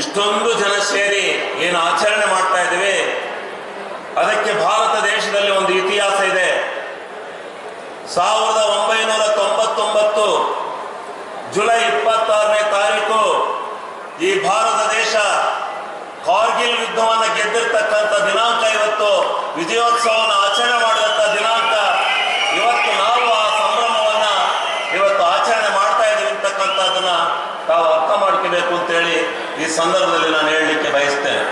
ಇಷ್ಟೊಂದು ಜನ ಸೇರಿ ಏನು ಆಚರಣೆ ಮಾಡ್ತಾ ಇದ್ದೀವಿ. ಅದಕ್ಕೆ ಭಾರತ ದೇಶದಲ್ಲಿ ಒಂದು ಇತಿಹಾಸ ಇದೆ. ಸಾವಿರದ ಒಂಬೈನೂರ ತೊಂಬತ್ತೊಂಬತ್ತು ಜುಲೈ ಇಪ್ಪತ್ತಾರನೇ ತಾರೀಕು ಈ ಭಾರತ ದೇಶ ಕಾರ್ಗಿಲ್ ಯುದ್ಧವನ್ನು ಗೆದ್ದಿರ್ತಕ್ಕಂಥ ದಿನಾಂಕ ಇವತ್ತು ವಿಜಯೋತ್ಸವವನ್ನು ಆಚರಣೆ ಮಾಡಿದಂಥ ದಿನಾಂಕ ಇವತ್ತು ನಾವು ಆ ಸಂಭ್ರಮವನ್ನ ಇವತ್ತು ಆಚರಣೆ ಮಾಡ್ತಾ ಇದ್ದೀವಿ ಅಂತಕ್ಕಂಥದ್ದನ್ನ ತಾವು ಅರ್ಥ ಮಾಡ್ಕೋಬೇಕು ಅಂತೇಳಿ ಈ ಸಂದರ್ಭದಲ್ಲಿ ನಾನು ಹೇಳಲಿಕ್ಕೆ ಬಯಸ್ತೇನೆ.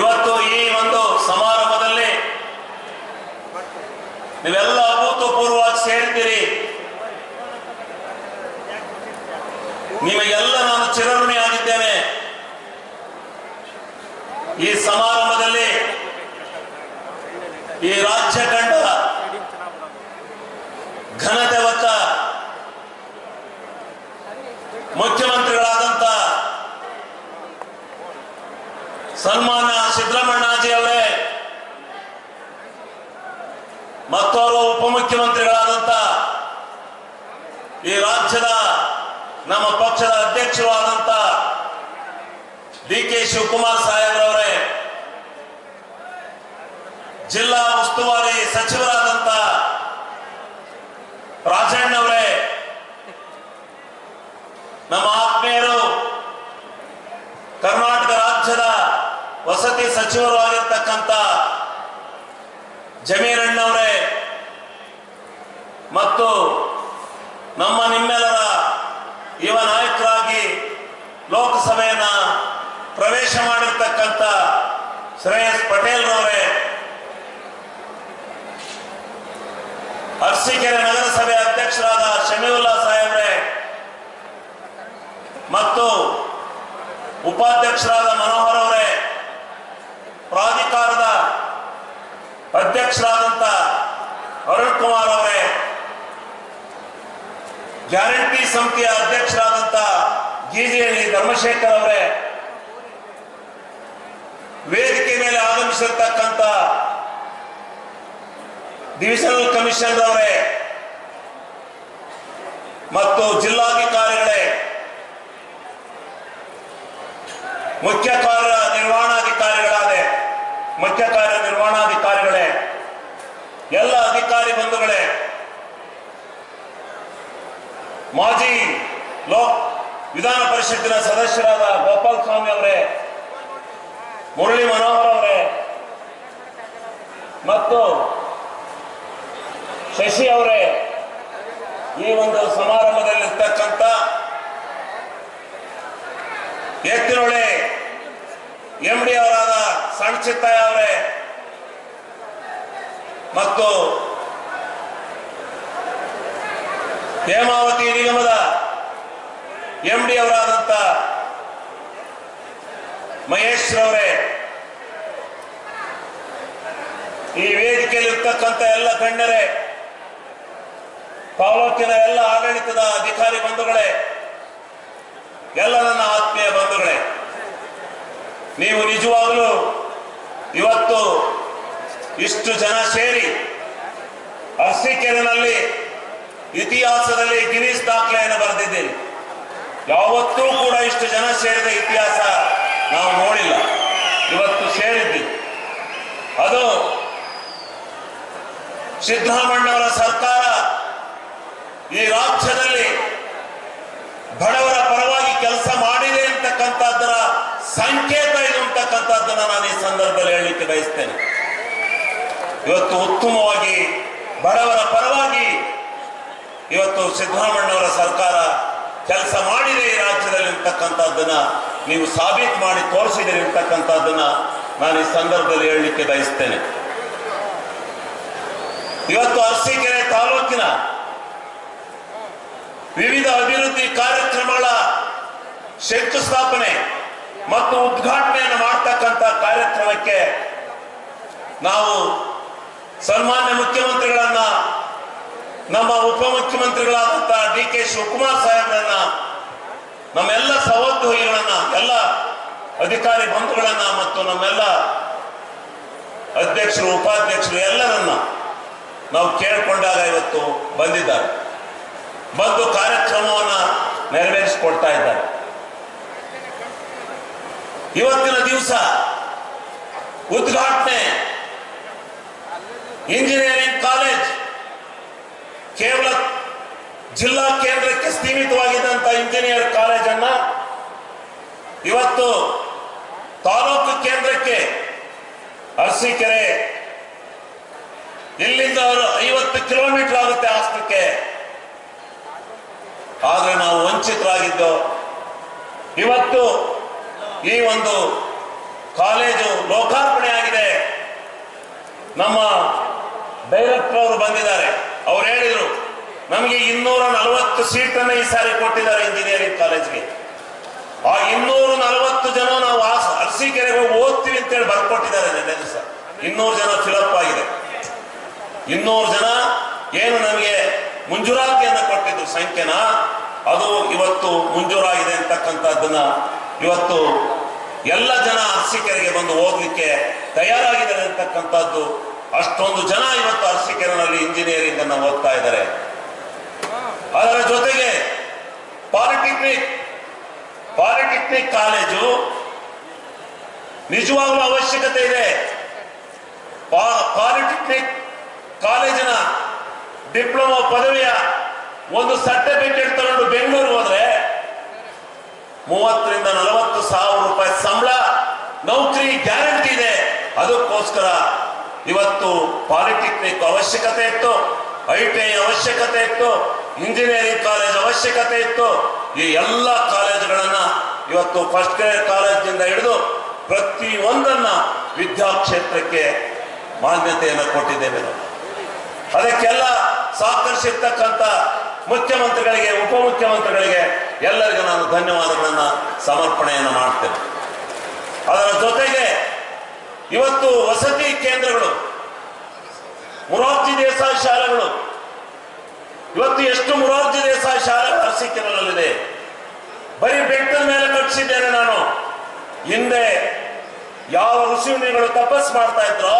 ಇವತ್ತು ಈ ಒಂದು ಸಮಾರಂಭದಲ್ಲಿ ನೀವೆಲ್ಲ ಅಭೂತಪೂರ್ವವಾಗಿ ಸೇರ್ತೀರಿ. ನಿಮಗೆಲ್ಲ ನಾನು ಚಿರಋಣಿಯಾಗಿದ್ದೇನೆ ಈ ಸಮಾರಂಭದಲ್ಲಿ ಈ ರಾಜ್ಯ ಕಂಡ ಸನ್ಮಾನ್ಯ ಸಿದ್ದರಾಮಣ್ಣಾಜಿ ಅವರೇ. ಮತ್ತೋರ್ವ ಉಪಮುಖ್ಯಮಂತ್ರಿಗಳಾದಂತ ಈ ರಾಜ್ಯದ ನಮ್ಮ ಪಕ್ಷದ ಅಧ್ಯಕ್ಷರು ಆದಂತ ಡಿ ಕೆ ಶಿವಕುಮಾರ್ ಸಾಹೇಬ್ರವರೇ ಜಿಲ್ಲಾ ಉಸ್ತುವಾರಿ ಸಚಿವರಾದಂತ ರಾಜಣ್ಣವರೇ ನಮ್ಮ ಆತ್ಮೀಯರು ಕರ್ನಾಟಕ ವಸತಿ ಸಚಿವರು ಆಗಿರ್ತಕ್ಕಂಥ ಜಮೀರಣ್ಣವರೇ ಮತ್ತು ನಮ್ಮ ನಿಮ್ಮೆಲ್ಲರ ಯುವ ನಾಯಕರಾಗಿ ಲೋಕಸಭೆಯನ್ನ ಪ್ರವೇಶ ಮಾಡಿರ್ತಕ್ಕಂಥ ಶ್ರೇಯಸ್ ಪಟೇಲ್ ರವರೇ ಅರಸೀಕೆರೆ ನಗರಸಭೆ ಅಧ್ಯಕ್ಷರಾದ ಶಮೀವುಲ್ಲಾ ಸಾಹೇಬ್ರೆ ಮತ್ತು ಉಪಾಧ್ಯಕ್ಷರಾದ ಮನೋಹರ್ ಅವರೇ ಪ್ರಾಧಿಕಾರದ ಅಧ್ಯಕ್ಷರಾದಂತ ಅರುಣ್ ಕುಮಾರ್ ಅವರೇ, ಗ್ಯಾರಂಟಿ ಸಮಿತಿಯ ಅಧ್ಯಕ್ಷರಾದಂತ ಜಿಜಿಹಳ್ಳಿ ಧರ್ಮಶೇಖರ್ ಅವರೇ, ವೇದಿಕೆ ಮೇಲೆ ಆಗಮಿಸಿರ್ತಕ್ಕಂಥ ಡಿವಿಷನಲ್ ಕಮಿಷನರ್ ಅವರೇ, ಮತ್ತು ಜಿಲ್ಲಾಧಿಕಾರಿಗಳೇ, ಮುಖ್ಯ ಕಾರ್ಯ ಮುಖ್ಯ ಕಾರ್ಯನಿರ್ವಹಣಾಧಿಕಾರಿಗಳೇ ಎಲ್ಲ ಅಧಿಕಾರಿ ಬಂಧುಗಳೇ, ಮಾಜಿ ಲೋಕ್ ವಿಧಾನ ಪರಿಷತ್ತಿನ ಸದಸ್ಯರಾದ ಗೋಪಾಲ್ ಸ್ವಾಮಿ ಅವರೇ, ಮುರಳಿ ಮನೋಹರ್ ಅವರೇ, ಮತ್ತು ಶಶಿ ಅವರೇ, ಈ ಒಂದು ಸಮಾರಂಭದಲ್ಲಿರ್ತಕ್ಕಂಥ ಎತ್ತಿನೊಳೆ ಎಂ ಡಿ ಅವರಾದ ಚಿತ್ತಯ್ಯ ಅವರೇ ಮತ್ತು ಹೇಮಾವತಿ ನಿಗಮದ ಎಂ ಡಿ ಅವರಾದಂಥ ಮಹೇಶ್ ಅವರೇ ಈ ವೇದಿಕೆಯಲ್ಲಿ ಇರ್ತಕ್ಕಂಥ ಎಲ್ಲ ಗಣ್ಯರೇ ತಾಲೂಕಿನ ಎಲ್ಲ ಆಡಳಿತದ ಅಧಿಕಾರಿ ಬಂಧುಗಳೇ, ಎಲ್ಲ ನನ್ನ ಆತ್ಮೀಯ ಬಂಧುಗಳೇ, ನೀವು ನಿಜವಾಗಲೂ ಇವತ್ತು ಇಷ್ಟು ಜನ ಸೇರಿ ಅರಸೀಕೆರೆನಲ್ಲಿ ಇತಿಹಾಸದಲ್ಲಿ ಗಿರೀಶ್ ದಾಖಲೆಯನ್ನು ಬರೆದಿದ್ದೇನೆ. ಯಾವತ್ತೂ ಕೂಡ ಇಷ್ಟು ಜನ ಸೇರಿದ ಇತಿಹಾಸ ನಾವು ನೋಡಿಲ್ಲ. ಇವತ್ತು ಸೇರಿದ್ವಿ. ಅದು ಸಿದ್ದರಾಮಣ್ಣವರ ಸರ್ಕಾರ ಈ ರಾಜ್ಯದಲ್ಲಿ ಬಡವರ ಪರವಾಗಿ ಕೆಲಸ ಮಾಡಿದೆ ಅಂತಕ್ಕಂಥದ್ದರ ಸಂಕೇತ ಇದು ನಾನು ಈ ಸಂದರ್ಭದಲ್ಲಿ ಹೇಳಲಿಕ್ಕೆ ಬಯಸ್ತೇನೆ. ಇವತ್ತು ಉತ್ತಮವಾಗಿ ಬಡವರ ಪರವಾಗಿ ಇವತ್ತು ಸಿದ್ದರಾಮಣ್ಣವರ ಸರ್ಕಾರ ಕೆಲಸ ಮಾಡಿದೆ ಈ ರಾಜ್ಯದಲ್ಲಿ ಇರ್ತಕ್ಕಂಥದ್ದನ್ನ ನೀವು ಸಾಬೀತು ಮಾಡಿ ತೋರಿಸಿದ್ದೀರಿ ಇರ್ತಕ್ಕಂಥದ್ದನ್ನ ನಾನು ಈ ಸಂದರ್ಭದಲ್ಲಿ ಹೇಳಲಿಕ್ಕೆ ಬಯಸ್ತೇನೆ. ಇವತ್ತು ಅರಸೀಕೆರೆ ತಾಲೂಕಿನ ವಿವಿಧ ಅಭಿವೃದ್ಧಿ ಕಾರ್ಯಕ್ರಮಗಳ ಶಂಕುಸ್ಥಾಪನೆ ಮತ್ತು ಉದ್ಘಾಟನೆಯನ್ನು ಮಾಡ್ತಕ್ಕಂಥ ಕಾರ್ಯಕ್ರಮಕ್ಕೆ ನಾವು ಸನ್ಮಾನ್ಯ ಮುಖ್ಯಮಂತ್ರಿಗಳನ್ನ, ನಮ್ಮ ಉಪಮುಖ್ಯಮಂತ್ರಿಗಳಾದಂಥ ಡಿ ಕೆ ಶಿವಕುಮಾರ್ ಸಾಹೇಬ್ರನ್ನ, ನಮ್ಮೆಲ್ಲ ಸಹೋದ್ಯೋಗಿಗಳನ್ನ, ಎಲ್ಲ ಅಧಿಕಾರಿ ಬಂಧುಗಳನ್ನ ಮತ್ತು ನಮ್ಮೆಲ್ಲ ಅಧ್ಯಕ್ಷರು, ಉಪಾಧ್ಯಕ್ಷರು ಎಲ್ಲರನ್ನ ನಾವು ಕೇಳಿಕೊಂಡಾಗ ಇವತ್ತು ಬಂದಿದ್ದಾರೆ. ಬಂದು ಕಾರ್ಯಕ್ರಮವನ್ನು ನೆರವೇರಿಸಿಕೊಡ್ತಾ ಇದ್ದಾರೆ. ಇವತ್ತಿನ ದಿವಸ ಉದ್ಘಾಟನೆ ಇಂಜಿನಿಯರಿಂಗ್ ಕಾಲೇಜ್ ಕೇವಲ ಜಿಲ್ಲಾ ಕೇಂದ್ರಕ್ಕೆ ಸೀಮಿತವಾಗಿದ್ದಂತ ಇಂಜಿನಿಯರ್ ಕಾಲೇಜನ್ನ ಇವತ್ತು ತಾಲೂಕು ಕೇಂದ್ರಕ್ಕೆ ಅರಸೀಕೆರೆ ಇಲ್ಲಿಂದ ಅವರು ಐವತ್ತು ಕಿಲೋಮೀಟರ್ ಆಗುತ್ತೆ ಆಸ್ಪಕ್ಕೆ ಆದ್ರೆ ನಾವು ವಂಚಿತರಾಗಿದ್ದು, ಇವತ್ತು ಈ ಒಂದು ಕಾಲೇಜು ಲೋಕಾರ್ಪಣೆ ಆಗಿದೆ. ನಮ್ಮ ಡೈರೆಕ್ಟರ್ ಅವರು ಬಂದಿದ್ದಾರೆ. ಅವ್ರು ಹೇಳಿದ್ರು, ನಮಗೆ ಇನ್ನೂರ ನಲವತ್ತು ಸೀಟನ್ನು ಈ ಸಾರಿ ಕೊಟ್ಟಿದ್ದಾರೆ ಇಂಜಿನಿಯರಿಂಗ್ ಕಾಲೇಜ್ಗೆ. ಆ ಇನ್ನೂರ ನಲವತ್ತು ಜನ ನಾವು ಅರಸೀಕೆರೆಗೆ ಹೋಗಿ ಓದ್ತೀವಿ ಅಂತೇಳಿ ಬರ್ಕೊಟ್ಟಿದ್ದಾರೆ ನಿನ್ನೆ ದಿವಸ. ಇನ್ನೂರು ಜನ ಫಿಲಪ್ ಆಗಿದೆ. ಇನ್ನೂರು ಜನ ಏನು ನಮಗೆ ಮುಂಜೂರಾತಿಯನ್ನು ಕೊಟ್ಟಿದ್ದು ಸಂಖ್ಯೆನ? ಅದು ಇವತ್ತು ಮುಂಜೂರಾಗಿದೆ ಅಂತಕ್ಕಂಥದ್ದನ್ನ ಇವತ್ತು ಎಲ್ಲ ಜನ ಅರ್ಸಿಕೆರೆಗೆ ಬಂದು ಓದಲಿಕ್ಕೆ ತಯಾರಾಗಿದ್ದಾರೆ ಅಂತಕ್ಕಂಥದ್ದು. ಅಷ್ಟೊಂದು ಜನ ಇವತ್ತು ಅರ್ಸಿಕೆರೆನಲ್ಲಿ ಇಂಜಿನಿಯರಿಂಗ್ ಅನ್ನು ಓದ್ತಾ ಇದ್ದಾರೆ. ಅದರ ಜೊತೆಗೆ ಪಾಲಿಟೆಕ್ನಿಕ್ ಪಾಲಿಟೆಕ್ನಿಕ್ ಕಾಲೇಜು ನಿಜವಾಗ್ಲೂ ಅವಶ್ಯಕತೆ ಇದೆ. ಪಾಲಿಟೆಕ್ನಿಕ್ ಕಾಲೇಜಿನ ಡಿಪ್ಲೊಮಾ ಪದವಿಯ ಒಂದು ಸರ್ಟಿಫಿಕೇಟ್ ತಗೊಂಡು ಬೆಂಗಳೂರು ಹೋದ್ರೆ ಮೂವತ್ತರಿಂದ ನಲವತ್ತು ಸಾವಿರ ರೂಪಾಯಿ ಸಂಬಳ, ನೌಕರಿ ಗ್ಯಾರಂಟಿ ಇದೆ. ಅದಕ್ಕೋಸ್ಕರ ಇವತ್ತು ಪಾಲಿಟೆಕ್ನಿಕ್ ಅವಶ್ಯಕತೆ ಇತ್ತು ಐ ಟಿ ಐ ಅವಶ್ಯಕತೆ ಇತ್ತು, ಇಂಜಿನಿಯರಿಂಗ್ ಕಾಲೇಜ್ ಅವಶ್ಯಕತೆ ಇತ್ತು. ಈ ಎಲ್ಲ ಕಾಲೇಜುಗಳನ್ನ ಇವತ್ತು ಫಸ್ಟ್ ಗ್ರೇಡ್ ಕಾಲೇಜಿನಿಂದ ಹಿಡಿದು ಪ್ರತಿ ಒಂದನ್ನ ವಿದ್ಯಾಕ್ಷೇತ್ರಕ್ಕೆ ಮಾನ್ಯತೆಯನ್ನು ಕೊಟ್ಟಿದ್ದೇವೆ ಅದಕ್ಕೆಲ್ಲ ಸಹಕರಿಸಿರ್ತಕ್ಕಂಥ ಮುಖ್ಯಮಂತ್ರಿಗಳಿಗೆ, ಉಪಮುಖ್ಯಮಂತ್ರಿಗಳಿಗೆ ಎಲ್ಲರಿಗೂ ನಾನು ಧನ್ಯವಾದಗಳನ್ನು ಸಮರ್ಪಣೆಯನ್ನು ಮಾಡ್ತೇನೆ. ಅದರ ಜೊತೆಗೆ ಇವತ್ತು ವಸತಿ ಕೇಂದ್ರಗಳು, ಮುರಾರ್ಜಿ ದೇಸಾಯಿ ಶಾಲೆಗಳು, ಇವತ್ತು ಎಷ್ಟು ಮುರಾರ್ಜಿ ದೇಸಾಯಿ ಶಾಲೆಗಳು ಅರಸೀಕೆರಲ್ಲಿದೆ ಬರೀ ಬೆಟ್ಟದ ಮೇಲೆ ಕಟ್ಟಿಸಿದ್ದೇನೆ ನಾನು. ಹಿಂದೆ ಯಾವ ಋಷಿಮುನಿಗಳು ತಪಸ್ ಮಾಡ್ತಾ ಇದ್ರೋ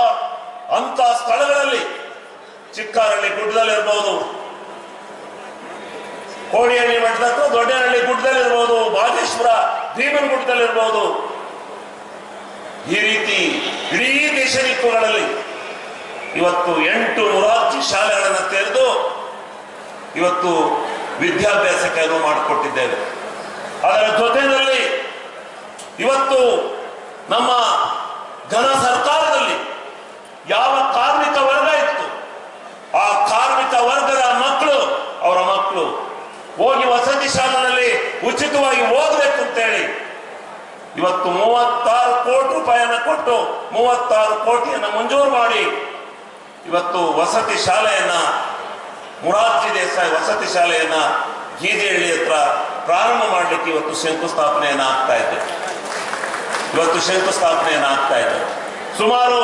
ಅಂತ ಸ್ಥಳಗಳಲ್ಲಿ, ಚಿಕ್ಕಾರಳ್ಳಿ ಗುಡ್ಡದಲ್ಲಿರ್ಬೋದು ಕೋಡಿಹಳ್ಳಿ ಮಠದ ದೊಡ್ಡನಹಳ್ಳಿ ಗುಡ್ಡದಲ್ಲಿರ್ಬೋದು, ಬಾಗೇಶ್ವರ ಭೀಮನ್ ಗುಡ್ಡದಲ್ಲಿರ್ಬೋದು. ಈ ರೀತಿ ಇಡೀ ದೇಶ ದಿಕ್ಕುಗಳಲ್ಲಿ ಇವತ್ತು ಎಂಟು ನೂರಾರು ಶಾಲೆಗಳನ್ನು ತೆರೆದು ಇವತ್ತು ವಿದ್ಯಾಭ್ಯಾಸಕ್ಕೆ ಅನುವು ಮಾಡಿಕೊಟ್ಟಿದ್ದೇವೆ. ಅದರ ಜೊತೆಯಲ್ಲಿ ಇವತ್ತು ನಮ್ಮ ಘನ ಸರ್ಕಾರದಲ್ಲಿ ಯಾವ ಕಾರ್ಮಿಕ ವರ್ಗ ಇತ್ತು ಆ ಕಾರ್ಮಿಕ ವರ್ಗದ ಮಕ್ಕಳು ಅವರ ಮಕ್ಕಳು ಹೋಗಿ ವಸತಿ ಶಾಲೆಯಲ್ಲಿ ಉಚಿತವಾಗಿ ಓದಬೇಕು ಅಂತೇಳಿ. ಇವತ್ತು ಮೂವತ್ತಾರು ಕೋಟಿ ರೂಪಾಯಿಯನ್ನು ಕೊಟ್ಟು ಮೂವತ್ತಾರು ಕೋಟಿಯನ್ನು ಮಂಜೂರು ಮಾಡಿ ಇವತ್ತು ವಸತಿ ಶಾಲೆಯನ್ನ, ಮುರಾರ್ಜಿ ದೇಸಾಯಿ ವಸತಿ ಶಾಲೆಯನ್ನ ಗೀದಿಹಳ್ಳಿ ಹತ್ರ ಪ್ರಾರಂಭ ಮಾಡಲಿಕ್ಕೆ ಇವತ್ತು ಶಂಕುಸ್ಥಾಪನೆಯನ್ನ ಆಗ್ತಾ ಇದೆ. ಇವತ್ತು ಶಂಕುಸ್ಥಾಪನೆಯನ್ನ ಆಗ್ತಾ ಇದೆ. ಸುಮಾರು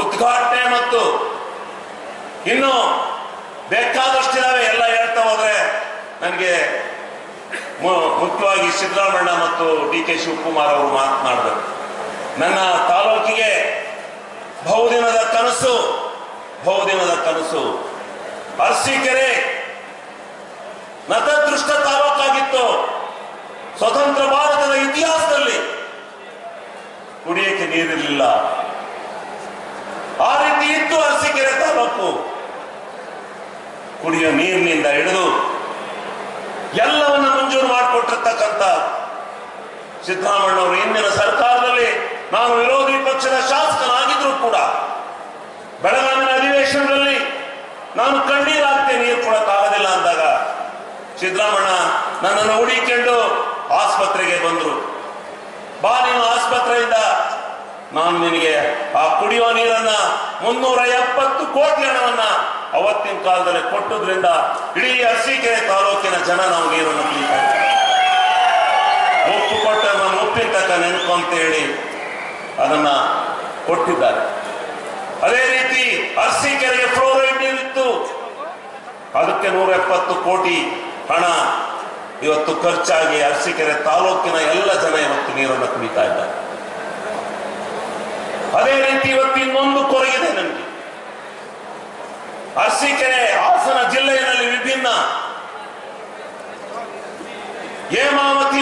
ಉದ್ಘಾಟನೆ ಮತ್ತು ಇನ್ನು ಬೇಕಾದಷ್ಟಿದಾವೆ, ಎಲ್ಲ ಹೇಳ್ತಾ ಹೋದ್ರೆ ನನಗೆ ಮುಖ್ಯವಾಗಿ ಸಿದ್ದರಾಮಣ್ಣ ಮತ್ತು ಡಿ ಕೆ ಶಿವಕುಮಾರ್ ಅವರು ಮಾತನಾಡಬೇಕು ನನ್ನ ತಾಲೂಕಿಗೆ ಬಹುದಿನದ ಕನಸು ಬಹುದಿನದ ಕನಸು. ಅರಸೀಕೆರೆ ನತದೃಷ್ಟ ತಾಲೂಕಾಗಿತ್ತು. ಸ್ವತಂತ್ರ ಭಾರತದ ಇತಿಹಾಸದಲ್ಲಿ ಕುಡಿಯಕ್ಕೆ ನೀರಿರಲಿಲ್ಲ. ಆ ರೀತಿ ಇತ್ತು ಅರಸೀಕೆರೆ ತಾಲೂಕು. ಕುಡಿಯೋ ನೀರಿನಿಂದ ಹಿಡಿದು ಎಲ್ಲವನ್ನ ಮಂಜೂರು ಮಾಡಿಕೊಟ್ಟಿರ್ತಕ್ಕಂಥ ಸಿದ್ದರಾಮಣ್ಣವರು ಹಿಂದಿನ ಸರ್ಕಾರದಲ್ಲಿ ನಾನು ವಿರೋಧಿ ಪಕ್ಷದ ಶಾಸಕನಾಗಿದ್ರು ಕೂಡ ಬೆಳಗಾವಿನ ಅಧಿವೇಶನದಲ್ಲಿ ನಾನು ಕಣ್ಣೀರಾಗ್ತೇನೆ ನೀರು ಕೊಡಕ್ಕಾಗೋದಿಲ್ಲ ಅಂದಾಗ ಸಿದ್ದರಾಮಣ್ಣ ನನ್ನನ್ನು ಹುಡಿಕೊಂಡು ಆಸ್ಪತ್ರೆಗೆ ಬಂದರು. ಬಾ ನೀನು ಆಸ್ಪತ್ರೆಯಿಂದ. ನಾನು ನಿನಗೆ ಆ ಕುಡಿಯುವ ನೀರನ್ನ ಮುನ್ನೂರ ಎಪ್ಪತ್ತು ಕೋಟಿ ಹಣವನ್ನ ಅವತ್ತಿನ ಕಾಲದಲ್ಲಿ ಕೊಟ್ಟದ್ರಿಂದ ಇಡೀ ಅರಸೀಕೆರೆ ತಾಲೂಕಿನ ಜನ ನಾವು ನೀರನ್ನು ಕುಡಿತಾ ಉಪ್ಪು ಕೊಟ್ಟ ನಮ್ಮ ತಕ್ಕ ನೆನಪು ಅಂತ ಹೇಳಿ ಅದನ್ನ ಕೊಟ್ಟಿದ್ದಾರೆ. ಅದೇ ರೀತಿ ಅರ್ಸಿಕೆರೆಗೆ ಫ್ಲೋರೈಡ್ ನೀರಿತ್ತು. ಅದಕ್ಕೆ ನೂರ ಎಪ್ಪತ್ತು ಕೋಟಿ ಹಣ ಇವತ್ತು ಖರ್ಚಾಗಿ ಅರಸೀಕೆರೆ ತಾಲೂಕಿನ ಎಲ್ಲ ಜನ ಇವತ್ತು ನೀರನ್ನು ಕುಡಿತಾ ಇದ್ದಾರೆ. ಅದೇ ರೀತಿ ಇವತ್ತು ಇನ್ನೊಂದು ಕೊರಗಿದೆ ನನಗೆ ಅರಸೀಕೆರೆ ಹಾಸನ ಜಿಲ್ಲೆಯಲ್ಲಿ ವಿಭಿನ್ನ ಹೇಮಾವತಿ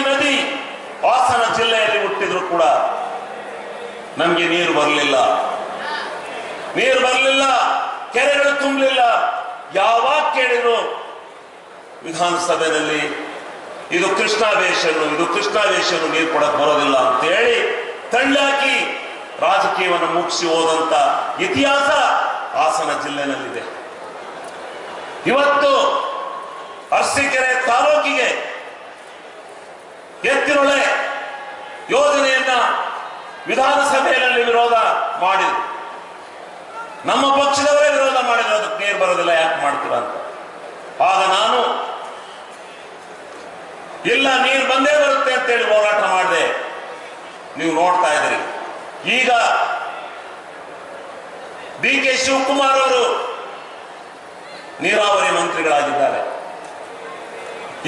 ಹಾಸನ ಜಿಲ್ಲೆಯಲ್ಲಿ ಹುಟ್ಟಿದ್ರು ಕೂಡ ನಮಗೆ ನೀರು ಬರಲಿಲ್ಲ. ನೀರು ಬರಲಿಲ್ಲ, ಕೆರೆಗಳು ತುಂಬಲಿಲ್ಲ. ಯಾವಾಗ ಕೇಳಿದ್ರು ವಿಧಾನಸಭೆಯಲ್ಲಿ ಇದು ಕೃಷ್ಣಾವೇಶನು ಇದು ಕೃಷ್ಣಾವೇಶನು ನೀರು ಕೊಡಕ್ ಬರೋದಿಲ್ಲ ಅಂತ ಹೇಳಿ ತಳ್ಳಾಕಿ ರಾಜಕೀಯವನ್ನು ಮುಗಿಸಿ ಹೋದಂತ ಇತಿಹಾಸ ಹಾಸನ ಜಿಲ್ಲೆನಲ್ಲಿದೆ ಇವತ್ತು ಅರಸೀಕೆರೆ ತಾಲೂಕಿಗೆ ಎತ್ತಿನೊಳೆ ಯೋಜನೆಯನ್ನ ವಿಧಾನಸಭೆಯಲ್ಲಿ ವಿರೋಧ ಮಾಡಿದ್ರು. ನಮ್ಮ ಪಕ್ಷದವರೇ ವಿರೋಧ ಮಾಡಿದ್ರು, ಅದಕ್ಕೆ ನೀರು ಬರೋದಿಲ್ಲ, ಯಾಕೆ ಮಾಡ್ತೀರ ಅಂತ. ಆಗ ನಾನು, ಇಲ್ಲ, ನೀರು ಬಂದೇ ಬರುತ್ತೆ ಅಂತೇಳಿ ಹೋರಾಟ ಮಾಡಿದೆ. ನೀವು ನೋಡ್ತಾ ಇದ್ದೀರಿ. ಈಗ ಡಿ ಕೆ ಶಿವಕುಮಾರ್ ಅವರು ನೀರಾವರಿ ಮಂತ್ರಿಗಳಾಗಿದ್ದಾರೆ.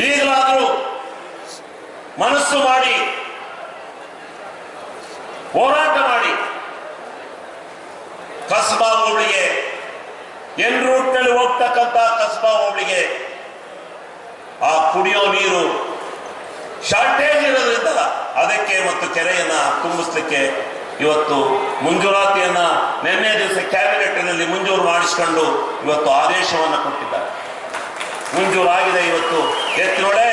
ಈಗಲಾದರೂ ಮನಸ್ಸು ಮಾಡಿ, ಹೋರಾಟ ಮಾಡಿ. ಕಸ್ಬಾ ಹೋಬಳಿಗೆ ಎನ್ ರೂಟ್ನಲ್ಲಿ ಹೋಗ್ತಕ್ಕಂಥ ಕಸ್ಬಾ ಹೋಬಳಿಗೆ ಆ ಕುಡಿಯೋ ನೀರು ಶಾರ್ಟೇಜ್ ಇರೋದ್ರಿಂದ ಅದಕ್ಕೆ ಮತ್ತು ಕೆರೆಯನ್ನ ತುಂಬಿಸ್ಲಿಕ್ಕೆ ಇವತ್ತು ಮುಂಜೂರಾತಿಯನ್ನ ನಿನ್ನೆ ದಿವಸ ಕ್ಯಾಬಿನೆಟ್ನಲ್ಲಿ ಮುಂಜೂರು ಮಾಡಿಸ್ಕೊಂಡು ಇವತ್ತು ಆದೇಶವನ್ನು ಕೊಟ್ಟಿದ್ದಾರೆ. ಮುಂಜೂರಾಗಿದೆ ಇವತ್ತು ಎತ್ತಿನೊಳೆ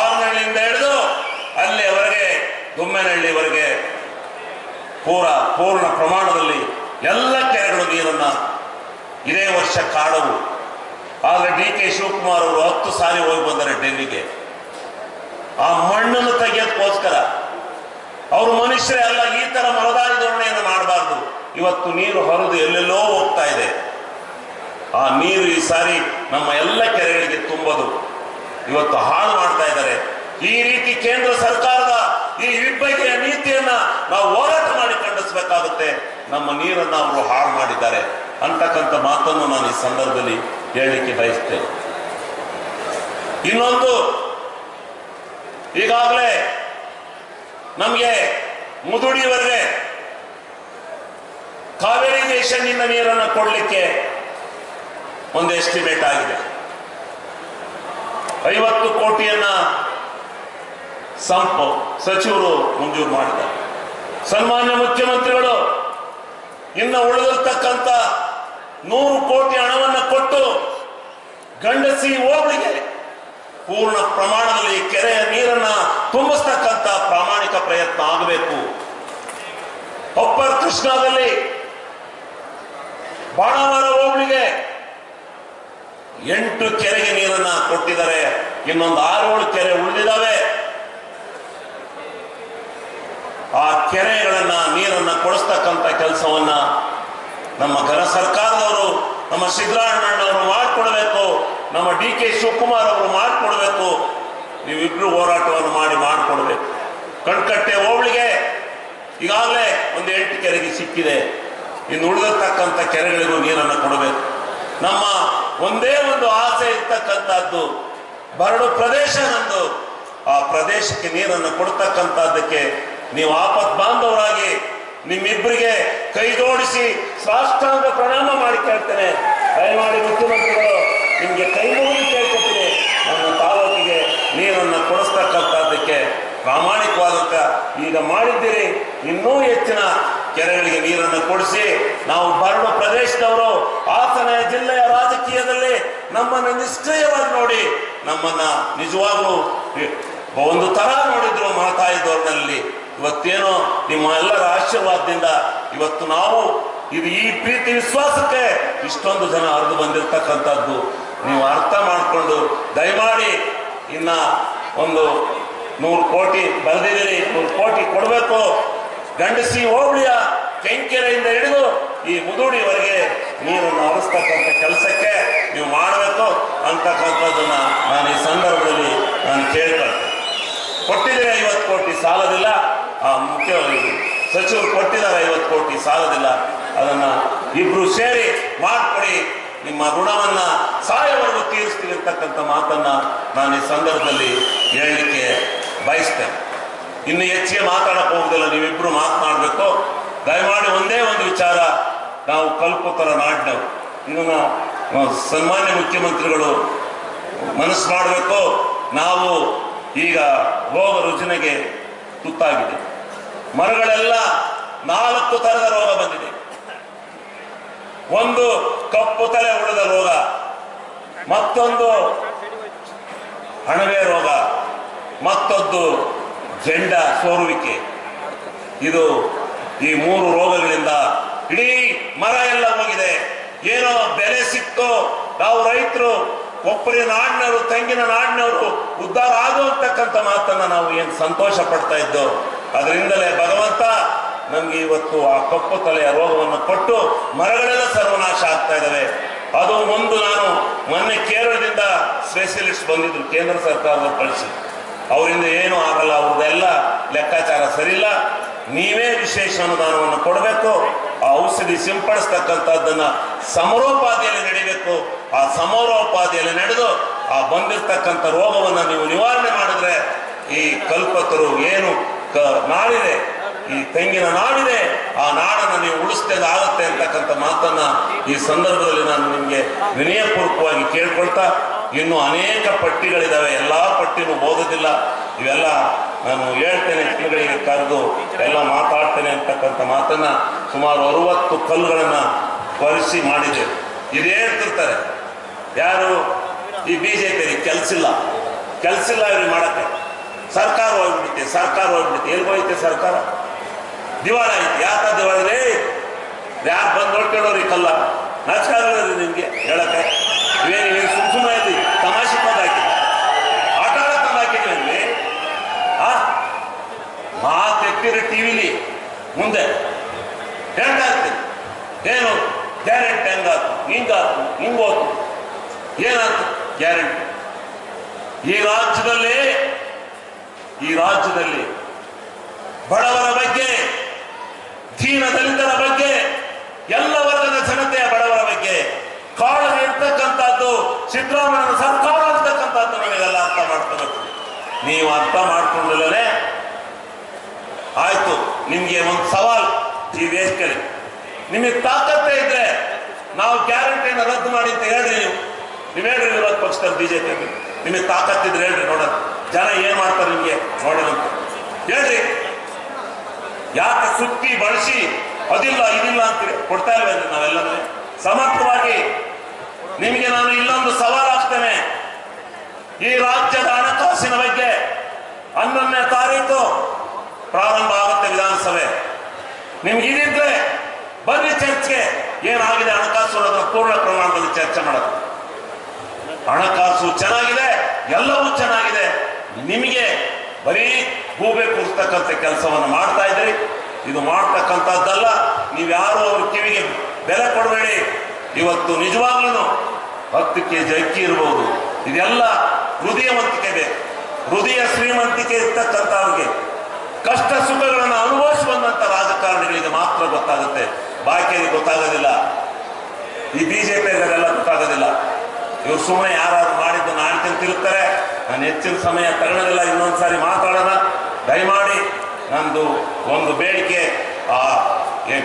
ಆರ್ನಹಳ್ಳಿಯಿಂದ ಹಿಡಿದು ಅಲ್ಲಿಯವರೆಗೆ, ದುಮ್ಮೆನಹಳ್ಳಿವರೆಗೆ ಪೂರ, ಪೂರ್ಣ ಪ್ರಮಾಣದಲ್ಲಿ ಎಲ್ಲ ಕೆರೆಗಳು ನೀರನ್ನು ಇದೇ ವರ್ಷ ಕಾಡವು. ಆದರೆ ಡಿ ಕೆ ಶಿವಕುಮಾರ್ ಅವರು ಹತ್ತು ಸಾರಿ ಹೋಗಿ ಬಂದರೆ ಡೆಲ್ಲಿಗೆ. ಆ ಮಣ್ಣನ್ನು ತೆಗೆಯೋದಕ್ಕೋಸ್ಕರ ಅವರು ಮನುಷ್ಯರೇ ಅಲ್ಲ, ಈ ತರ ಮಲದಾರಿ ಧೋರಣೆಯನ್ನು ಮಾಡಬಾರ್ದು. ಇವತ್ತು ನೀರು ಹರಿದು ಎಲ್ಲೆಲ್ಲೋ ಹೋಗ್ತಾ ಇದೆ. ಆ ನೀರು ಈ ಸಾರಿ ನಮ್ಮ ಎಲ್ಲ ಕೆರೆಗಳಿಗೆ ತುಂಬೋದು. ಇವತ್ತು ಹಾಳು ಮಾಡ್ತಾ ಇದ್ದಾರೆ. ಈ ರೀತಿ ಕೇಂದ್ರ ಸರ್ಕಾರದ ಈ ವಿಭಜನೆಯ ನೀತಿಯನ್ನ ನಾವು ಹೋರಾಟ ಮಾಡಿ ಖಂಡಿಸಬೇಕಾಗುತ್ತೆ. ನಮ್ಮ ನೀರನ್ನು ಅವರು ಹಾಳು ಮಾಡಿದ್ದಾರೆ. ಅಂತಕ್ಕಂಥ ಮಾತನ್ನು ನಾನು ಈ ಸಂದರ್ಭದಲ್ಲಿ ಹೇಳಲಿಕ್ಕೆ ಬಯಸ್ತೇನೆ. ಇನ್ನೊಂದು, ಈಗಾಗಲೇ ನಮಗೆ ಮುದುಡಿಯವರೆಗೆ ಕಾವೇರಿ ದೇಶದಿಂದ ನೀರನ್ನು ಕೊಡಲಿಕ್ಕೆ ಒಂದು ಎಸ್ಟಿಮೇಟ್ ಆಗಿದೆ. ಐವತ್ತು ಕೋಟಿಯನ್ನ ಸಂಪ ಸಚಿವರು ಮಂಜೂರು ಮಾಡಿದ್ದಾರೆ. ಸನ್ಮಾನ್ಯ ಮುಖ್ಯಮಂತ್ರಿಗಳು, ಇನ್ನು ಉಳಿದಿರ್ತಕ್ಕಂಥ ನೂರು ಕೋಟಿ ಹಣವನ್ನ ಕೊಟ್ಟು ಗಂಡಸಿ ಹೋಬಳಿಗೆ ಪೂರ್ಣ ಪ್ರಮಾಣದಲ್ಲಿ ಕೆರೆಯ ನೀರನ್ನ ತುಂಬಿಸ್ತಕ್ಕಂಥ ಪ್ರಾಮಾಣಿಕ ಪ್ರಯತ್ನ ಆಗಬೇಕು. ಅಪ್ಪರ್ ಕೃಷ್ಣಾದಲ್ಲಿ ಬಾಣವಾರ ಹೋಬಳಿಗೆ ಎಂಟು ಕೆರೆಗೆ ನೀರನ್ನ ಕೊಟ್ಟಿದ್ದಾರೆ, ಇನ್ನೊಂದು ಆರೋಳು ಕೆರೆ ಉಳಿದಿದ್ದಾವೆ. ಆ ಕೆರೆಗಳನ್ನ, ನೀರನ್ನ ಕೊಡಿಸ್ತಕ್ಕಂಥ ಕೆಲಸವನ್ನ ನಮ್ಮ ಘನ ಸರ್ಕಾರದವರು, ನಮ್ಮ ಸಿದ್ದರಾಮಣ್ಣವರು ಮಾಡಿಕೊಡ್ಬೇಕು, ನಮ್ಮ ಡಿ ಕೆ ಶಿವಕುಮಾರ್ ಅವರು ಮಾಡಿಕೊಡ್ಬೇಕು, ನೀವಿಬ್ರು ಹೋರಾಟವನ್ನು ಮಾಡಿ ಮಾಡಿಕೊಡ್ಬೇಕು. ಕಣ್ಕಟ್ಟೆ ಹೋಬಳಿಗೆ ಈಗಾಗಲೇ ಒಂದು ಎಂಟು ಕೆರೆಗೆ ಸಿಕ್ಕಿದೆ. ಇನ್ನು ಉಳಿದಿರ್ತಕ್ಕಂಥ ಕೆರೆಗಳಿಗೂ ನೀರನ್ನು ಕೊಡಬೇಕು. ನಮ್ಮ ಒಂದೇ ಒಂದು ಆಸೆ ಇರ್ತಕ್ಕಂಥದ್ದು. ಬರಡು ಪ್ರದೇಶ ನಂದು. ಆ ಪ್ರದೇಶಕ್ಕೆ ನೀರನ್ನು ಕೊಡ್ತಕ್ಕಂಥದ್ದಕ್ಕೆ ನೀವು ಆಪತ್ ಬಾಂಧವರಾಗಿ ನಿಮ್ಮಿಬ್ಬರಿಗೆ ಕೈ ಜೋಡಿಸಿ ಸಾಷ್ಟಾಂಗ ಪ್ರಣಾಮ ಮಾಡಿ ಕೇಳ್ತೇನೆ. ದಯಮಾಡಿ ಮುಖ್ಯಮಂತ್ರಿಗಳು, ನಿಮಗೆ ಕೈ ಮುಗಿದು ಕೇಳ್ಕೊತೀನಿ. ನಮ್ಮ ತಾಲೂಕಿಗೆ ನೀರನ್ನು ಕೊಡಿಸ್ತಕ್ಕಂಥದ್ದಕ್ಕೆ ಪ್ರಾಮಾಣಿಕವಾದಂಥ ಈಗ ಮಾಡಿದ್ದೀರಿ. ಇನ್ನೂ ಹೆಚ್ಚಿನ ಕೆರೆಗಳಿಗೆ ನೀರನ್ನು ಕೊಡಿಸಿ ನಾವು ಬರಡು ಪ್ರದೇಶದವರು, ಹಾಸನ ಜಿಲ್ಲೆಯ ರಾಜಕೀಯದಲ್ಲಿ ನಮ್ಮನ್ನು ನಿಷ್ಕ್ರಿಯವಾಗಿ ನೋಡಿ, ನಮ್ಮನ್ನ ನಿಜವಾಗ್ಲೂ ಒಂದು ತರ ನೋಡಿದ್ರು ಮಾತಾ ಇವತ್ತೇನೋ ನಿಮ್ಮ ಎಲ್ಲರ ಆಶೀರ್ವಾದದಿಂದ ಇವತ್ತು ನಾವು ಇದು ಈ ಪ್ರೀತಿ ವಿಶ್ವಾಸಕ್ಕೆ ಇಷ್ಟೊಂದು ಜನ ಹರಿದು ಬಂದಿರತಕ್ಕಂಥದ್ದು. ನೀವು ಅರ್ಥ ಮಾಡಿಕೊಂಡು ದಯಮಾಡಿ ಇನ್ನ ಒಂದು ನೂರು ಕೋಟಿ ಬರೆದಿದ್ದೀರಿ ನೂರು ಕೋಟಿ ಕೊಡಬೇಕು. ಗಂಡಸಿ ಹೋಬಳಿಯ ಕೆಂಕೆರೆಯಿಂದ ಹಿಡಿದು ಈ ಮುದುಡಿವರೆಗೆ ನೀರನ್ನು ಹರಿಸ್ತಕ್ಕಂಥ ಕೆಲಸಕ್ಕೆ ನೀವು ಮಾಡಬೇಕು ಅಂತಕ್ಕಂಥದ್ದನ್ನ ನಾನು ಈ ಸಂದರ್ಭದಲ್ಲಿ ನಾನು ಕೇಳ್ತೇನೆ. ಕೊಟ್ಟಿದ್ರೆ ಐವತ್ತು ಕೋಟಿ ಸಾಲದಿಲ್ಲ. ಆ ಮುಖ್ಯವಾಗಿ ಸಚಿವರು ಕೊಟ್ಟಿದ್ದಾರೆ ಐವತ್ತು ಕೋಟಿ ಸಾಲದಿಲ್ಲ. ಅದನ್ನ ಇಬ್ರು ಸೇರಿ ಮಾಡಿಕೊಡಿ ನಿಮ್ಮ ಋಣವನ್ನ ಸಾಯವರೆಗೂ ತೀರಿಸ್ತೀವಿ ಅಂತಕ್ಕಂಥ ಮಾತನ್ನ ನಾನು ಈ ಸಂದರ್ಭದಲ್ಲಿ ಹೇಳಲಿಕ್ಕೆ ಬಯಸ್ತೇನೆ. ಇನ್ನು ಹೆಚ್ಚಿಗೆ ಮಾತಾಡಕ್ ಹೋಗುದಿಲ್ಲ. ನೀವಿಬ್ರು ಮಾತನಾಡಬೇಕು. ದಯಮಾಡಿ ಒಂದೇ ಒಂದು ವಿಚಾರ ನಾವು ಕಲ್ಪತರ ನಾಡಿನವರು ಇದನ್ನ ಸನ್ಮಾನ್ಯ ಮುಖ್ಯಮಂತ್ರಿಗಳು ಮನಸ್ಸು ಮಾಡಬೇಕು. ನಾವು ಈಗ ರೋಗ ರುಜಿನಗೆ ತುತ್ತಾಗಿದೆ. ಮರಗಳೆಲ್ಲ ನಾಲ್ಕು ತರದ ರೋಗ ಬಂದಿದೆ. ಒಂದು ಕಪ್ಪು ತಲೆ ಉಳಿದ ರೋಗ, ಮತ್ತೊಂದು ಅಣಬೆ ರೋಗ, ಮತ್ತೊಂದು ಜೆಂಡ ಸೋರುವಿಕೆ. ಇದು ಈ ಮೂರು ರೋಗಗಳಿಂದ ಇಡೀ ಮರ ಎಲ್ಲ ಹೋಗಿದೆ. ಏನೋ ಬೆಲೆ ಸಿಕ್ತು ನಾವು ರೈತರು ಕೊಪ್ಪರಿನ ನಾಡಿನವರು, ತೆಂಗಿನ ನಾಡಿನವರು ಉದ್ಧಾರ ಆಗುವಂತಕ್ಕಂಥ ಮಾತನ್ನ ನಾವು ಏನು ಸಂತೋಷ ಪಡ್ತಾ ಇದ್ದೋ, ಅದರಿಂದಲೇ ಭಗವಂತ ನಮ್ಗೆ ಇವತ್ತು ಆ ಕಪ್ಪು ತಲೆಯ ರೋಗವನ್ನು ಕೊಟ್ಟು ಮರಗಳೆಲ್ಲ ಸರ್ವನಾಶ ಆಗ್ತಾ ಇದ್ದಾವೆ. ಅದು ಒಂದು ನಾನು ಮೊನ್ನೆ ಕೇರಳದಿಂದ ಸ್ಪೆಷಲಿಸ್ಟ್ ಬಂದಿದ್ರು, ಕೇಂದ್ರ ಸರ್ಕಾರದ ಕಳಿಸಿ ಅವರಿಂದ ಏನೂ ಆಗಲ್ಲ ಅವ್ರದ್ದೆಲ್ಲ ಲೆಕ್ಕಾಚಾರ ಸರಿಯಿಲ್ಲ. ನೀವೇ ವಿಶೇಷ ಅನುದಾನವನ್ನು ಕೊಡಬೇಕು, ಆ ಔಷಧಿ ಸಿಂಪಡಿಸ್ತಕ್ಕಂಥದ್ದನ್ನ ಸಮರೋಪಾದಿಯಲ್ಲಿ ನಡಿಬೇಕು. ಆ ಸಮರೋಪಾದಿಯಲ್ಲಿ ನಡೆದು ಆ ಬಂದಿರತಕ್ಕಂಥ ರೋಗವನ್ನು ನೀವು ನಿವಾರಣೆ ಮಾಡಿದ್ರೆ ಈ ಕಲ್ಪತರು ಏನು ಕ ನಾಡಿದೆ, ಈ ತೆಂಗಿನ ನಾಡಿದೆ, ಆ ನಾಡನ್ನು ನೀವು ಉಳಿಸ್ತೇನೆ ಆಗುತ್ತೆ ಅಂತಕ್ಕಂಥ ಮಾತನ್ನ ಈ ಸಂದರ್ಭದಲ್ಲಿ ನಾನು ನಿಮಗೆ ವಿನಯಪೂರ್ವಕವಾಗಿ ಕೇಳ್ಕೊಳ್ತಾ ಇನ್ನು ಅನೇಕ ಪಟ್ಟಿಗಳಿದಾವೆ. ಎಲ್ಲ ಪಟ್ಟಿನೂ ಓದೋದಿಲ್ಲ. ಇವೆಲ್ಲ ನಾನು ಹೇಳ್ತೇನೆ ತಿಂಗಳಿಗೆ ಕರೆದು ಎಲ್ಲ ಮಾತಾಡ್ತೇನೆ ಅಂತಕ್ಕಂಥ ಮಾತನ್ನ ಸುಮಾರು ಅರುವತ್ತು ಕಲ್ಲುಗಳನ್ನು ಪರಿಸಿ ಮಾಡಿದೆ. ಇದು ಹೇಳ್ತಿರ್ತಾರೆ ಯಾರು? ಈ ಬಿಜೆಪಿ ಕೆಲಸ ಕೆಲ್ಸಿಲ್ಲ ಇವ್ರಿಗೆ ಮಾಡಕ್ಕೆ. ಸರ್ಕಾರ ಹೋಗ್ಬಿಡುತ್ತೆ ಸರ್ಕಾರ ಹೋಗ್ಬಿಡುತ್ತೆ ಎಲ್ಲಿ ಹೋಯ್ತೆ ಸರ್ಕಾರ? ದಿವಾಳ ಐತೆ ಯಾಕ ದಿವಾಳಿ? ರೀ ಯಾರು ಬಂದು ನೋಡ್ಕೊಳ್ಳೋರಿ ಕಲ್ಲ? ನಾಚ್ಕಾರರಿ ನಿಮಗೆ ಹೇಳಕ್ಕೆ. ಇವೇನು ಇವೇನು ಸುಮ್ ಸುಮ್ಮನೆ ತಮಾಷೆ ತಂದು ಹಾಕಿ ಆಟ ಹಾಕಿದ್ವಿ ಆ? ಮಾತೆತ್ತಿರಿ ಟಿವಿಲಿ ಮುಂದೆ. ಹೇಳ್ತಾ ಇರ್ತೀನಿ. ಏನು? ಗ್ಯಾರಂಟಿ ಹೆಂಗಾತು, ಹಿಂಗಾತು, ಹಿಂಗೋತು. ಏನಾಯ್ತು ಗ್ಯಾರಂಟಿ. ಈ ರಾಜ್ಯದಲ್ಲಿ ಈ ರಾಜ್ಯದಲ್ಲಿ ಬಡವರ ಬಗ್ಗೆ, ದೀನ ದಲಿತರ ಬಗ್ಗೆ ಎಲ್ಲ ವರ್ಗದ ಜನತೆಯ ಬಡವರ ಬಗ್ಗೆ ಕಾಳಜಿ ಇರ್ತಕ್ಕಂಥದ್ದು ಸಿದ್ದರಾಮಯ್ಯ ಸರ್ಕಾರ ಅಂತಕ್ಕಂಥದ್ದು ನಮಗೆಲ್ಲ ಅರ್ಥ ಮಾಡ್ಕೋಬೇಕು. ನೀವು ಅರ್ಥ ಮಾಡ್ಕೊಂಡಿಲ್ಲೇ ಆಯ್ತು. ನಿಮ್ಗೆ ಒಂದು ಸವಾಲ್ ಈ ದೇಶದಲ್ಲಿ. ನಿಮಗೆ ತಾಕತ್ತೆ ಇದ್ರೆ ನಾವು ಗ್ಯಾರಂಟಿನ ರದ್ದು ಮಾಡಿ ಅಂತ ಹೇಳ್ರಿ ನೀವು. ನೀವು ಹೇಳ್ರಿ ವಿರೋಧ ಪಕ್ಷದಲ್ಲಿ ಬಿಜೆಪಿ ನಿಮಗೆ ತಾಕತ್ತಿದ್ರೆ ಹೇಳ್ರಿ, ನೋಡೋಣ. ಜನ ಏನ್ ಮಾಡ್ತಾರೆ ನಿಮ್ಗೆ? ನೋಡೋಣ ಹೇಳ್ರಿ. ಯಾಕೆ ಸುತ್ತಿ ಬಳಸಿ ಅದಿಲ್ಲ, ಇದಿಲ್ಲ ಅಂತೀರಿ ಕೊಡ್ತಾ ಇಲ್ವೇನ್ರಿ ನಾವೆಲ್ಲರೂ? ಸಮರ್ಥವಾಗಿ ನಿಮಗೆ ನಾನು ಇಲ್ಲೊಂದು ಸವಾಲು ಹಾಕ್ತೇನೆ. ಈ ರಾಜ್ಯದ ಹಣಕಾಸಿನ ಬಗ್ಗೆ ಹನ್ನೊಂದನೇ ತಾರೀಕು ಪ್ರಾರಂಭ ಆಗುತ್ತೆ ವಿಧಾನಸಭೆ. ನಿಮ್ಗೆ ಇದ್ರೆ ಬನ್ನಿ ಚರ್ಚೆಗೆ. ಏನಾಗಿದೆ ಹಣಕಾಸು ಅನ್ನೋದನ್ನ ಪೂರ್ಣ ಪ್ರಮಾಣದಲ್ಲಿ ಚರ್ಚೆ ಮಾಡೋದು. ಹಣಕಾಸು ಚೆನ್ನಾಗಿದೆ, ಎಲ್ಲವೂ ಚೆನ್ನಾಗಿದೆ. ನಿಮಗೆ ಬರೀ ಗೂಬೆ ಕೂರ್ತಕ್ಕಂಥ ಕೆಲಸವನ್ನು ಮಾಡ್ತಾ ಇದ್ರಿ ಇದು ಮಾಡ್ತಕ್ಕಂಥದ್ದಲ್ಲ. ನೀವು ಯಾರು ಅವ್ರ ಕಿವಿಗೆ ಬೆಲೆ ಕೊಡಬೇಡಿ. ಇವತ್ತು ನಿಜವಾಗ್ಲೂ ಹತ್ತು ಕೆ ಜಿ ಅಕ್ಕಿ ಇರ್ಬೋದು. ಇದೆಲ್ಲ ಹೃದಯವಂತಿಕೆ ಬೇಕು. ಹೃದಯ ಶ್ರೀಮಂತಿಕೆ ಇರ್ತಕ್ಕಂಥವ್ರಿಗೆ ಕಷ್ಟ ಸುಖಗಳನ್ನು ಅನುಭವಿಸುವಂತಹ ರಾಜಕಾರಣಿಗಳಿಗೆ ಮಾತ್ರ ಗೊತ್ತಾಗುತ್ತೆ. ಬಾಕಿಯಲ್ಲಿ ಗೊತ್ತಾಗೋದಿಲ್ಲ. ಈ ಬಿಜೆಪಿಯವರೆಲ್ಲ ಗೊತ್ತಾಗೋದಿಲ್ಲ. ಇವ್ರು ಸುಮ್ಮನೆ ಯಾರಾದ್ರು ಮಾಡಿದ್ದು ಆಡ್ಕೊಂಡು ತಿರುತ್ತಾರೆ ನಾನು ಹೆಚ್ಚಿನ ಸಮಯ ತಗೊಳ್ಳೋದಿಲ್ಲ ಇನ್ನೊಂದ್ಸಾರಿ ಮಾತಾಡೋಣ. ದಯಮಾಡಿ ನಂದು ಒಂದು ಬೇಡಿಕೆ, ಆ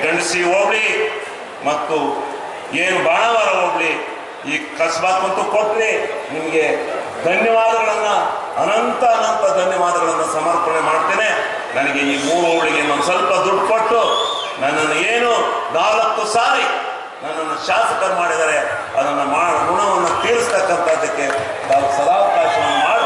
ಗಂಡಸಿ ಹೋಗ್ಲಿ ಮತ್ತು ಏನು ಬಾಣವಾರ ಹೋಗ್ಲಿ, ಈ ಕಸ್ಬಾಕಂತೂ ಕೊಟ್ರಿ, ನಿಮಗೆ ಧನ್ಯವಾದಗಳನ್ನು, ಅನಂತ ಅನಂತ ಧನ್ಯವಾದಗಳನ್ನು ಸಮರ್ಪಣೆ ಮಾಡ್ತೇನೆ. ನನಗೆ ಈ ಮೂರು ಹೋಳಿಗೆ ಒಂದು ಸ್ವಲ್ಪ ದುಡ್ಡು ಕೊಟ್ಟು, ನನ್ನನ್ನು ಏನು ನಾಲ್ಕು ಸಾರಿ ನನ್ನನ್ನು ಶಾಸಕರು ಮಾಡಿದರೆ, ಅದನ್ನು ಮಾಡ, ಋಣವನ್ನು ತೀರಿಸ್ತಕ್ಕಂಥದ್ದಕ್ಕೆ ನಾವು ಸದಾವಕಾಶವನ್ನು ಮಾಡಿಕೊಳ್ಬೇಕು